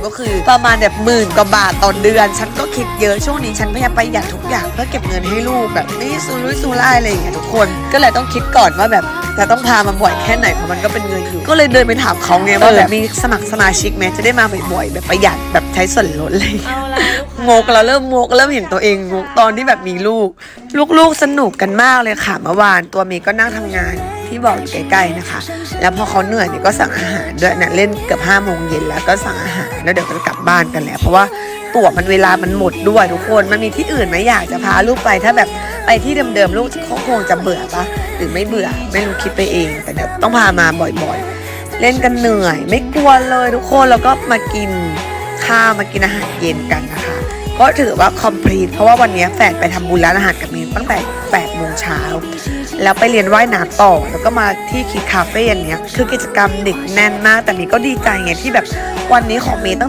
ำก็คือประมาณแบบหมื่นกว่าบาทต่อเดือน ฉันก็คิดเยอะช่วงนี้ฉันพยายามประหยัดทุกอย่างเพื่อเก็บเงินให้ลูกแบบไม่ซูรุ่ยซูร่ายอะไรอย่างเงี้ยทุกคน ก็เลยต้องคิดก่อนว่าแบบจะต้องพามาบ่อยแค่ไหนเพราะมันก็เป็นเงินอยู่ ก็เลยเดินไปถามเขาไงว่าแบบมีสมัครสมาชิกไหมจะได้มาบ่อยๆแบบประหยัดแบบใช้ส่วนลดอะไรอย่างเลยเอาละลูกงกแล้วเริ่มงกเริ่มเห็นตัวเองงกตอนที่แบบมีลูก ลูกๆสนุกกันมากเลยค่ะเมื่อวานตัวเมย์ก็นั่งทำงาน ที่บอกอยู่ใกล้ๆนะคะ แล้วพอเขาเหนื่อยเนี่ยก็สั่งอาหารด้วยนะเล่นเกือบห้าโมงเย็นแล้วก็สั่งอาหารแล้วเดี๋ยวก็จะกลับบ้านกันแล้ว เพราะว่าตั๋วมันเวลามันหมดด้วยทุกคนมันมีที่อื่นไหมอยากจะพาลูกไปถ้าแบบไปที่เดิมๆลูกเขาคงจะเบื่อปะหรือไม่เบื่อไม่รู้คิดไปเอง แต่เดี๋ยวต้องพามาบ่อยๆ เล่นกันเหนื่อย ไม่กลัวเลยทุกคนแล้วก็มากินข้าวมากินอาหารเย็นกันนะคะ ก็ถือว่าคอม plete เพราะว่าวันนี้แฟนไปทำบุญร้านอาหารกับมีนตั้งแต่8โมงเช้าแล้วไปเรียนว่ายน้ำต่อ แล้วก็มาที่คิดคาเฟ่อันเนี้ยคือกิจกรรมเด็กแน่นมาก แต่มีก็ดีใจไงที่แบบวันนี้ของเมย์ตั้ง